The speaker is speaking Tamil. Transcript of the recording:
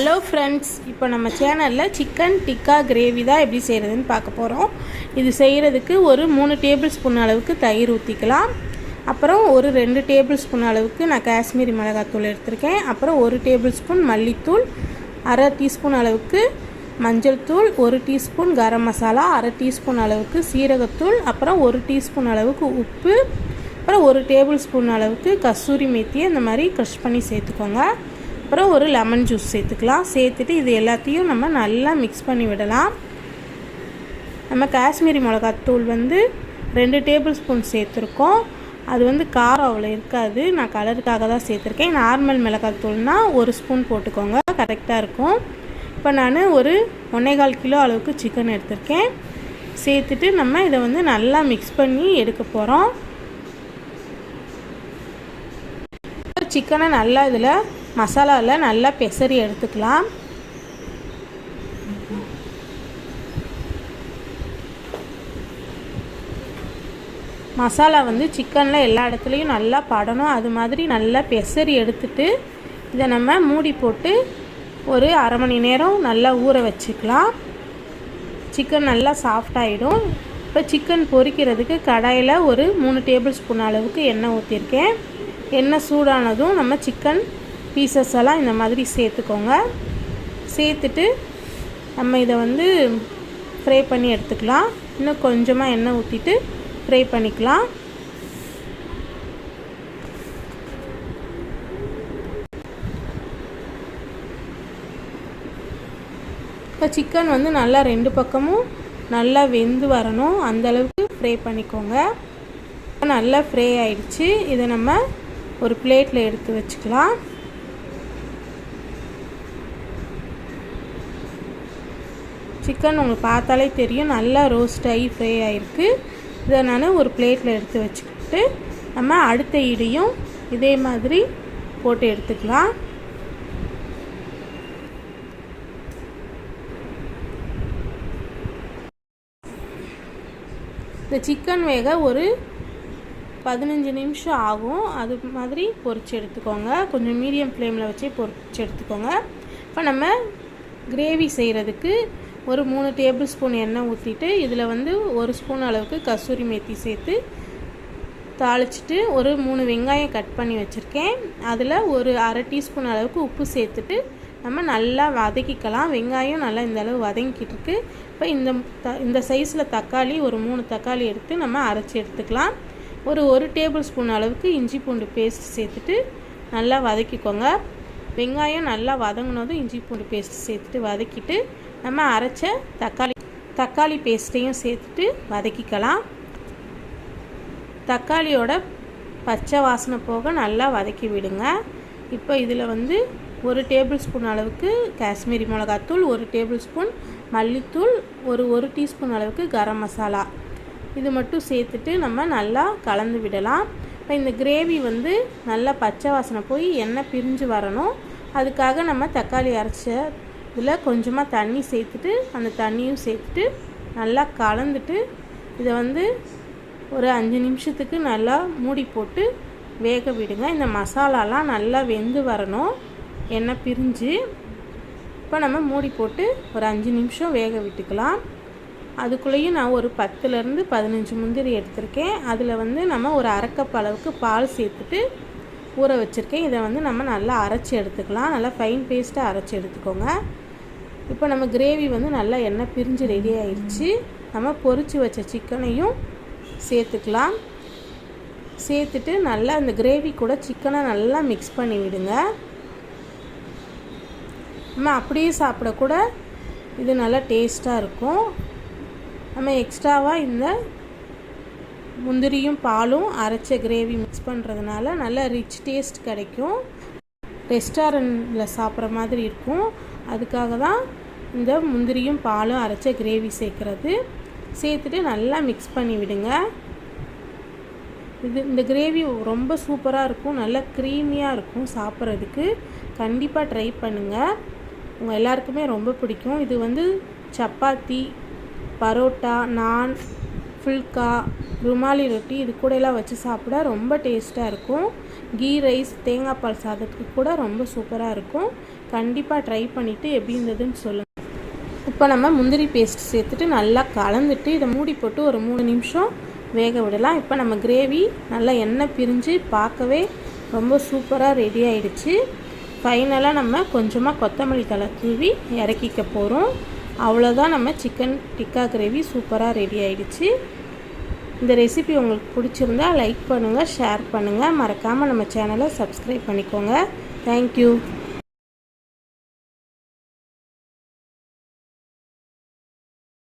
ஹலோ ஃப்ரெண்ட்ஸ் இப்போ நம்ம சேனலில் சிக்கன் டிக்கா கிரேவி தான் எப்படி செய்கிறதுன்னு பார்க்க போகிறோம் இது செய்கிறதுக்கு ஒரு மூணு டேபிள் ஸ்பூன் அளவுக்கு தயிர் ஊற்றிக்கலாம் அப்புறம் ஒரு ரெண்டு டேபிள் ஸ்பூன் அளவுக்கு நான் காஷ்மீரி மிளகாத்தூள் எடுத்திருக்கேன். அப்புறம் ஒரு டேபிள் ஸ்பூன் மல்லித்தூள் அரை டீஸ்பூன் அளவுக்கு மஞ்சள் தூள் ஒரு டீஸ்பூன் கரம் மசாலா அரை டீஸ்பூன் அளவுக்கு சீரகத்தூள் அப்புறம் ஒரு டீஸ்பூன் அளவுக்கு உப்பு அப்புறம் ஒரு டேபிள் ஸ்பூன் அளவுக்கு கஸ்தூரி மேத்தியை இந்த மாதிரி க்ரஷ் பண்ணி சேர்த்துக்கோங்க. அப்புறம் ஒரு லெமன் ஜூஸ் சேர்த்துக்கலாம். சேர்த்துட்டு இது எல்லாத்தையும் நம்ம நல்லா மிக்ஸ் பண்ணி விடலாம். நம்ம காஷ்மீரி மிளகாத்தூள் வந்து ரெண்டு டேபிள் ஸ்பூன் சேர்த்துருக்கோம். அது வந்து காரம் அவ்வளோ இருக்காது. நான் கலருக்காக தான் சேர்த்துருக்கேன். நார்மல் மிளகாத்தூள்னால் ஒரு ஸ்பூன் போட்டுக்கோங்க. கரெக்டாக இருக்கும். இப்போ நான் ஒரு ஒன்றேகால் கிலோ அளவுக்கு சிக்கன் எடுத்திருக்கேன். சேர்த்துட்டு நம்ம இதை வந்து நல்லா மிக்ஸ் பண்ணி எடுக்க போகிறோம் சிக்கனை நல்லா இதில் மசாலாவில் நல்லா பெசரி எடுத்துக்கலாம். மசாலா வந்து சிக்கனில் எல்லா இடத்துலையும் நல்லா படணும். அது மாதிரி நல்லா பெசரி எடுத்துட்டு இதை நம்ம மூடி போட்டு ஒரு அரை மணி நேரம் நல்லா ஊற வச்சுக்கலாம். சிக்கன் நல்லா சாஃப்டாகிடும் இப்போ சிக்கன் பொரிக்கிறதுக்கு கடாயில் ஒரு மூணு டேபிள் ஸ்பூன் அளவுக்கு எண்ணெய் ஊற்றிருக்கேன் எண்ணெய் சூடானதும் நம்ம சிக்கன் பீசஸ் எல்லாம் இந்த மாதிரி சேர்த்துக்கோங்க. சேர்த்துட்டு நம்ம இதை வந்து ஃப்ரை பண்ணி எடுத்துக்கலாம். இன்னும் கொஞ்சமாக எண்ணெய் ஊற்றிட்டு ஃப்ரை பண்ணிக்கலாம். இப்போ சிக்கன் வந்து நல்லா ரெண்டு பக்கமும் நல்லா வெந்து வரணும். அந்தளவுக்கு ஃப்ரை பண்ணிக்கோங்க. நல்லா ஃப்ரை ஆயிடுச்சு. இதை நம்ம ஒரு பிளேட்டில் எடுத்து வச்சுக்கலாம். சிக்கன் உங்களுக்கு பார்த்தாலே தெரியும். நல்லா ரோஸ்ட் ஆகி ஃப்ரை ஆகிருக்கு இதை நான் ஒரு பிளேட்டில் எடுத்து வச்சுக்கிட்டு நம்ம அடுத்த இடையும் இதே மாதிரி போட்டு எடுத்துக்கலாம். இந்த சிக்கன் வேக ஒரு பதினஞ்சு நிமிஷம் ஆகும். அது மாதிரி பொறிச்சு எடுத்துக்கோங்க. கொஞ்சம் மீடியம் ஃப்ளேமில் வச்சு பொறிச்சு எடுத்துக்கோங்க. இப்போ நம்ம கிரேவி செய்கிறதுக்கு ஒரு மூணு டேபிள் ஸ்பூன் எண்ணெய் ஊற்றிட்டு இதில் வந்து ஒரு ஸ்பூன் அளவுக்கு கஸ்தூரி மேத்தி சேர்த்து தாளிச்சிட்டு ஒரு மூணு வெங்காயம் கட் பண்ணி வச்சுருக்கேன். அதில் ஒரு அரை டீஸ்பூன் அளவுக்கு உப்பு சேர்த்துட்டு நம்ம நல்லா வதக்கிக்கலாம். வெங்காயம் நல்லா இந்த அளவு வதங்கிக்கிட்டு இருக்கு. இப்போ இந்த த இந்த சைஸில் தக்காளி ஒரு மூணு தக்காளி எடுத்து நம்ம அரைச்சி எடுத்துக்கலாம். ஒரு ஒரு டேபிள் ஸ்பூன் அளவுக்கு இஞ்சி பூண்டு பேஸ்ட் சேர்த்துட்டு நல்லா வதக்கிக்கோங்க. வெங்காயம் நல்லா வதங்கினதும் இஞ்சி பூண்டு பேஸ்ட் சேர்த்துட்டு வதக்கிட்டு நம்ம அரைச்ச தக்காளி தக்காளி பேஸ்ட்டையும் சேர்த்துட்டு வதக்கிக்கலாம். தக்காளியோட பச்சை வாசனை போக நல்லா வதக்கி விடுங்க. இப்போ இதில் வந்து ஒரு டேபிள் ஸ்பூன் அளவுக்கு காஷ்மீரி மிளகாத்தூள் ஒரு டேபிள் ஸ்பூன் மல்லித்தூள் ஒரு ஒரு டீஸ்பூன் அளவுக்கு கரம் மசாலா. இது மட்டும் சேர்த்துட்டு நம்ம நல்லா கலந்து விடலாம். இப்போ இந்த கிரேவி வந்து நல்லா பச்சை வாசனை போய் எண்ணெய் பிரிஞ்சு வரணும். அதுக்காக நம்ம தக்காளி அரைச்ச இதில் கொஞ்சமாக தண்ணி சேர்த்துட்டு அந்த தண்ணியும் சேர்த்துட்டு நல்லா கலந்துட்டு இதை வந்து ஒரு அஞ்சு நிமிஷத்துக்கு நல்லா மூடி போட்டு வேக விடுங்க. இந்த மசாலாலாம் நல்லா வெந்து வரணும். எண்ணெய் பிரிஞ்சு. இப்போ நம்ம மூடி போட்டு ஒரு அஞ்சு நிமிஷம் வேக விட்டுக்கலாம். அதுக்குள்ளேயும் நான் ஒரு பத்துலேருந்து பதினஞ்சு முந்திரி எடுத்திருக்கேன். அதில் வந்து நம்ம ஒரு அரைக்கப் அளவுக்கு பால் சேர்த்துட்டு ஊற வச்சுருக்கேன். இதை வந்து நம்ம நல்லா அரைச்சி எடுத்துக்கலாம். நல்லா ஃபைன் பேஸ்ட்டாக அரைச்சி எடுத்துக்கோங்க. இப்போ நம்ம கிரேவி வந்து நல்லா எண்ணெய் பிரிஞ்சு ரெடி ஆயிடுச்சு நம்ம பொறிச்சு வச்ச சிக்கனையும் சேர்த்துக்கலாம். சேர்த்துட்டு நல்லா அந்த கிரேவி கூட சிக்கனை நல்லா மிக்ஸ் பண்ணி விடுங்க. நம்ம அப்படியே சாப்பிடக்கூட இது நல்லா டேஸ்ட்டாக இருக்கும். நம்ம எக்ஸ்ட்ராவாக இந்த முந்திரியும் பாலும் அரைச்ச கிரேவி மிக்ஸ் பண்ணுறதுனால நல்ல ரிச் டேஸ்ட் கிடைக்கும். ரெஸ்டாரண்ட்டில் சாப்பிட்ற மாதிரி இருக்கும். அதுக்காக தான் இந்த முந்திரியும் பாலும் அரைச்ச கிரேவி சேர்க்குறது. சேர்த்துட்டு நல்லா மிக்ஸ் பண்ணி விடுங்க. இது இந்த கிரேவி ரொம்ப சூப்பராக இருக்கும். நல்லா க்ரீமியாக இருக்கும் சாப்பிட்றதுக்கு. கண்டிப்பாக ட்ரை பண்ணுங்கள் உங்கள் எல்லாருக்குமே ரொம்ப பிடிக்கும். இது வந்து சப்பாத்தி பரோட்டா நான் ஃபுல்கா ருமாலி ரொட்டி இது கூடலாம் வச்சு சாப்பிட ரொம்ப டேஸ்ட்டாக இருக்கும். கீ ரைஸ் தேங்காய் பால் சாதத்துக்கு கூட ரொம்ப சூப்பராக இருக்கும். கண்டிப்பாக ட்ரை பண்ணிவிட்டு எப்படி இருந்ததுன்னு சொல்லுங்கள் இப்போ நம்ம முந்திரி பேஸ்ட் சேர்த்துட்டு நல்லா கலந்துட்டு இதை மூடி போட்டு ஒரு மூணு நிமிஷம் வேக விடலாம். இப்போ நம்ம கிரேவி நல்லா எண்ணெய் பிரிஞ்சு பார்க்கவே ரொம்ப சூப்பராக ரெடி ஆயிடுச்சு. ஃபைனலாக நம்ம கொஞ்சமாக கொத்தமல்லி தழை தூவி இறக்கிக்க போகிறோம் அவ்வளோதான் நம்ம சிக்கன் டிக்கா கிரேவி சூப்பராக ரெடி ஆகிடுச்சு இந்த ரெசிபி உங்களுக்கு பிடிச்சிருந்தா லைக் பண்ணுங்கள் ஷேர் பண்ணுங்கள் மறக்காமல் நம்ம சேனலை சப்ஸ்கிரைப் பண்ணிக்கோங்க. தேங்க்யூ